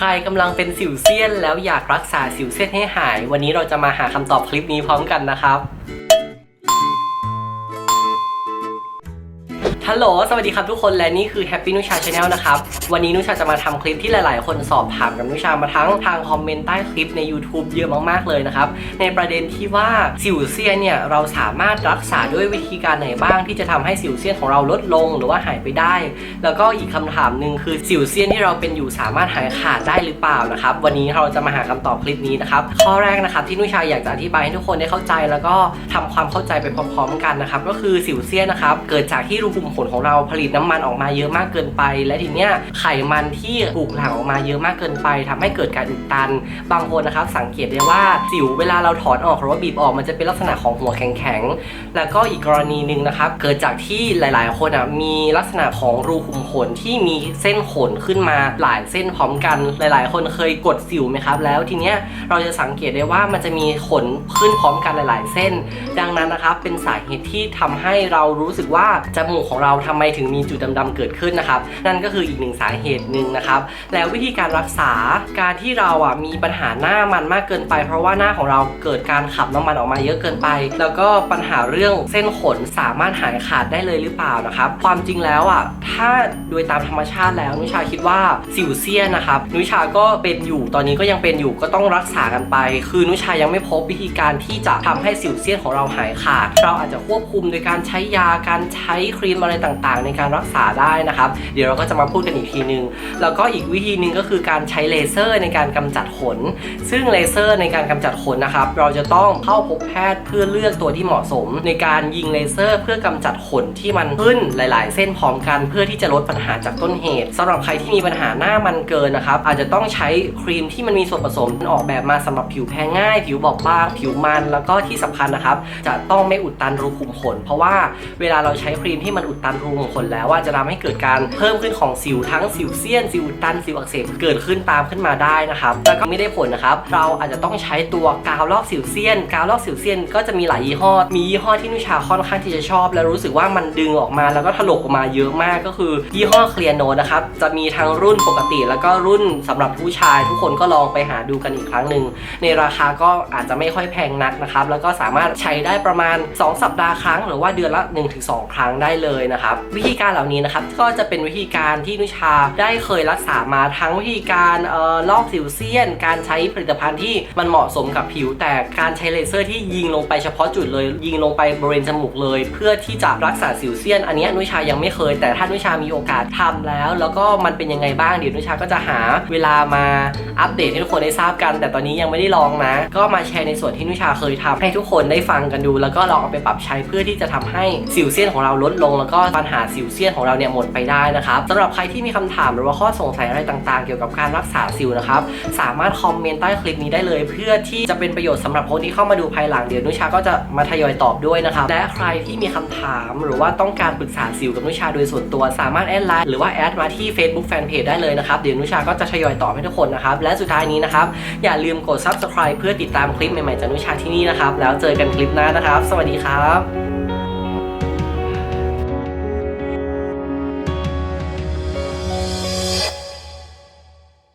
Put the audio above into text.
ใครกำลังเป็นสิวเซียน แล้วอยากรักษาสิวเซียนให้หาย วันนี้เราจะมาหาคำตอบคลิปนี้พร้อมกันนะครับ ฮัลโหล สวัสดีครับทุกคน และนี่คือ Happy นุชา Channel นะครับ วันนี้นุชาจะมาทำคลิปที่หลาย ๆ คนสอบถามกับนุชามาทั้งทางคอมเมนต์ใต้คลิปใน YouTube เยอะมาก ๆ เลยนะครับ ในประเด็นที่ว่าสิวเซียนเนี่ย เราสามารถรักษาด้วยวิธีการไหนบ้างที่จะทำให้สิวเซียนของเราลดลงหรือว่าหายไปได้ แล้วก็อีกคำถามหนึ่งคือสิวเซียนที่เราเป็นอยู่สามารถหายขาดได้หรือเปล่านะครับ วันนี้เราจะมาหาคำตอบคลิปนี้นะครับ ข้อแรกนะครับที่นุชาอยากจะอธิบายให้ทุกคนได้เข้าใจ แล้วก็ทำความเข้าใจไปพร้อม ๆ กันนะครับ ก็คือสิวเซียนนะครับ เกิดจากที่รูขุมขนของเราผลิตน้ำมันออกมาเยอะมากเกินไป และทีเนี้ยไขมันที่ถูกหลั่งออกมาเยอะมากเกินไปทำให้เกิดการอุดตัน บางคนนะครับสังเกตได้ว่าสิวเวลาเราถอนออกหรือว่าบีบออกมันจะเป็นลักษณะของหัวแข็งๆแล้วก็อีกกรณีหนึ่งนะครับเกิดจากที่หลาย ๆ คนอะมีลักษณะของรูขุมขนที่มีเส้นขนขึ้นมาหลายเส้นพร้อมกัน หลาย ๆ คนเคยกดสิวไหมครับ แล้วทีเนี้ยเราจะสังเกตได้ว่ามันจะมีขนขึ้นพร้อมกันหลาย ๆ เส้น ดังนั้นนะครับเป็นสาเหตุที่ทำให้เรารู้สึกว่าจมูกของเราราทำไมถึงมีจุดดำๆเกิดขึ้นนะครับ นั่นก็คืออีกหนึ่งสาเหตุหนึ่งนะครับแล้ววิธีการรักษาการที่เราอะมีปัญหาหน้ามันมากเกินไป เพราะว่าหน้าของเราเกิดการขับน้ำมันออกมาเยอะเกินไป แล้วก็ปัญหาเรื่องเส้นขนสามารถหายขาดได้เลยหรือเปล่านะครับ ความจริงแล้วอะถ้าโดยตามธรรมชาติแล้วนุชาคิดว่าสิวเซียนนะครับนุชาก็เป็นอยู่ตอนนี้ก็ยังเป็นอยู่ก็ต้องรักษากันไป คือนุชายังไม่พบวิธีการที่จะทำให้สิวเซียนของเราหายขาด เราอาจจะควบคุมโดยการใช้ยาการใช้ครีมอะไรต่างๆ ในการรักษาได้นะครับ เดี๋ยวเราก็จะมาพูดกันอีกทีนึง แล้วก็อีกวิธีหนึ่งก็คือการใช้เลเซอร์ในการกำจัดขน ซึ่งเลเซอร์ในการกำจัดขนนะครับ เราจะต้องเข้าพบแพทย์เพื่อเลือกตัวที่เหมาะสม ในการยิงเลเซอร์ เพื่อกำจัดขนที่มันขึ้นหลาย ๆ เส้นพร้อมกันเพื่อที่จะลดปัญหาจากต้นเหตุสำหรับใครที่มีปัญหาหน้ามันเกินนะครับ อาจจะต้องใช้ครีมที่มันมีส่วนผสมออกแบบมาสำหรับผิวแพ้ง่าย ผิวบอบบาง ผิวมันแล้วก็ที่สำคัญนะครับ จะต้องไม่อุดตันรูขุมขนเพราะว่าเวลาเราใช้ครีมที่มันอุดตันรูขุมขนแล้วว่าจะทำให้เกิดการเพิ่มขึ้นของสิวทั้งสิวเซียนสิวตันสิวอักเสบเกิดขึ้นตามขึ้นมาได้นะครับแล้วก็ไม่ได้ผลนะครับ เราอาจจะต้องใช้ตัวกาวลอกสิวเซียน กาวลอกสิวเซียนก็จะมีหลายยี่ห้อ มียี่ห้อที่นุชาค่อนข้างที่จะชอบ แล้วรู้สึกว่ามันดึงออกมาแล้วก็ถลกออกมาเยอะมากก็คือ ยี่ห้อเคลียร์โนนะครับจะมีทั้งรุ่นปกติ แล้วก็รุ่นสำหรับผู้ชาย ทุกคนก็ลองไปหาดูกันอีกครั้งหนึ่งในราคาก็อาจจะไม่ค่อยแพงนักนะครับแล้วก็สามารถใช้ได้ประมาณ 2 สัปดาห์ครั้ง หรือว่าเดือนละ 1-2 ครั้งได้เลยนะครับ วิธีการเหล่านี้นะครับก็จะเป็นวิธีการที่นุชาได้เคยรักษามาทั้งวิธีการเอ่อลอกสิวเซียน การใช้ผลิตภัณฑ์ที่มันเหมาะสมกับผิว แต่การใช้เลเซอร์ที่ยิงลงไปเฉพาะจุดเลย ยิงลงไปบริเวณจมูกเลย เพื่อที่จะรักษาสิวเซียน อันนี้นุชายังไม่เคย แต่ถ้านุชามีโอกาสทำแล้ว แล้วก็มันเป็นยังไงบ้างเดี๋ยวนุชาก็จะหาเวลามาอัปเดตให้ทุกคนได้ทราบกัน แต่ตอนนี้ยังไม่ได้ลองนะ ก็มาแชร์ในส่วนที่นุชาเคยทำให้ทุกคนได้ฟังกันดู แล้วก็ลองเอาไปปรับใช้เพื่อที่จะทำให้สิวเซียนของเราลดลงแล้วก็ปัญหาสิวเซียนของเราเนี่ยหมดไปได้นะครับสำหรับใครที่มีคำถามหรือว่าข้อสงสัยอะไรต่างๆ เกี่ยวกับการรักษาสิวนะครับสามารถคอมเมนต์ใต้คลิปนี้ได้เลย เพื่อที่จะเป็นประโยชน์สำหรับคนที่เข้ามาดูภายหลังเดี๋ยวนุชาก็จะมาทยอยตอบด้วยนะครับและใครที่มีคำถามหรือว่าต้องการปรึกษาสิวกับนุชาโดยส่วนตัว สามารถแอดไลน์หรือว่าแอดมาที่ Facebook Fanpage ได้เลยนะครับเดี๋ยวนุชาก็จะทยอยตอบให้ทุกคนนะครับและสุดท้ายนี้นะครับอย่าลืมกด Subscribe เพื่อติดตามคลิปใหม่ๆจากนุชาที่นี่นะครับแล้วเจอกันคลิปหน้านะครับ สวัสดีครับ